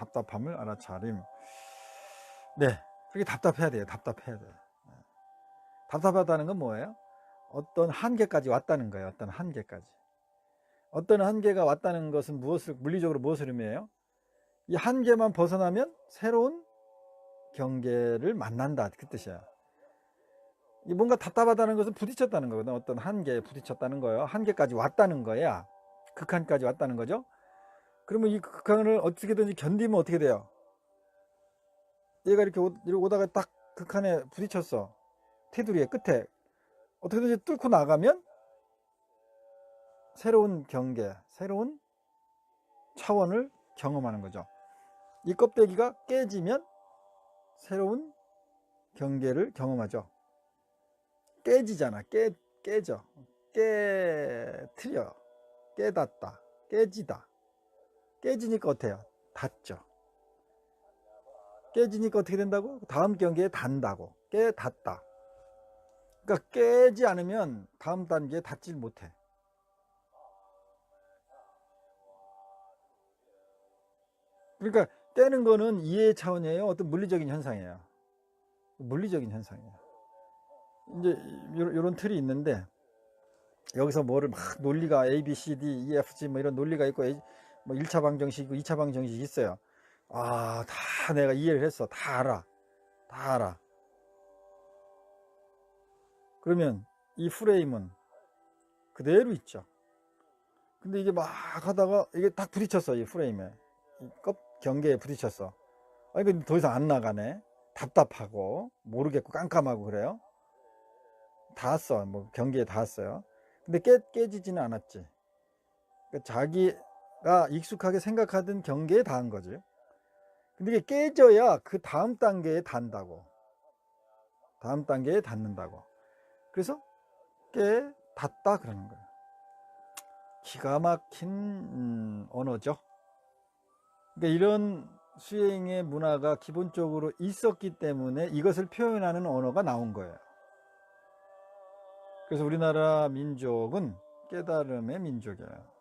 답답함을 알아차림. 네, 그렇게 답답해야 돼요. 답답해야 돼. 네. 답답하다는 건 뭐예요? 어떤 한계까지 왔다는 거예요. 어떤 한계까지. 어떤 한계가 왔다는 것은 무엇을 물리적으로 무엇을 의미해요? 이 한계만 벗어나면 새로운 경계를 만난다 그 뜻이야. 이 뭔가 답답하다는 것은 부딪혔다는 거거든. 어떤 한계에 부딪혔다는 거예요. 한계까지 왔다는 거야. 극한까지 왔다는 거죠. 그러면 이 극한을 어떻게든지 견디면 어떻게 돼요? 얘가 이렇게, 오, 이렇게 오다가 딱 극한에 부딪혔어. 테두리의 끝에. 어떻게든지 뚫고 나가면 새로운 경계, 새로운 차원을 경험하는 거죠. 이 껍데기가 깨지면 새로운 경계를 경험하죠. 깨지잖아. 깨, 깨져. 깨트려. 깨닫다. 깨지다. 깨지니까 어때요? 닿죠. 깨지니까 어떻게 된다고? 다음 경계에 단다고. 깨닫다. 그러니까 깨지 않으면 다음 단계에 닿질 못해. 그러니까 깨는 거는 이해 차원이에요. 어떤 물리적인 현상이에요. 물리적인 현상이에요. 이제 이런 틀이 있는데 여기서 뭐를 막 논리가 A, B, C, D, E, F, G 뭐 이런 논리가 있고 뭐 1차 방정식 있고 2차 방정식 있어요. 아, 다 내가 이해를 했어. 다 알아. 다 알아. 그러면 이 프레임은 그대로 있죠. 근데 이게 막 하다가 이게 딱 부딪혔어. 이 프레임에. 이껍 경계에 부딪혔어. 아니, 근데 더 이상 안 나가네. 답답하고, 모르겠고, 깜깜하고 그래요. 닿았어. 뭐, 경계에 닿았어요. 근데 깨, 깨지지는 않았지. 그러 자기가 익숙하게 생각하던 경계에 닿은 거지. 근데 이게 깨져야 그 다음 단계에 닿는다고. 다음 단계에 닿는다고. 그래서 깨 닿다 그러는 거예요. 기가 막힌 음, 언어죠. 그러니까 이런 수행의 문화가 기본적으로 있었기 때문에 이것을 표현하는 언어가 나온 거예요. 그래서 우리나라 민족은 깨달음의 민족이에요.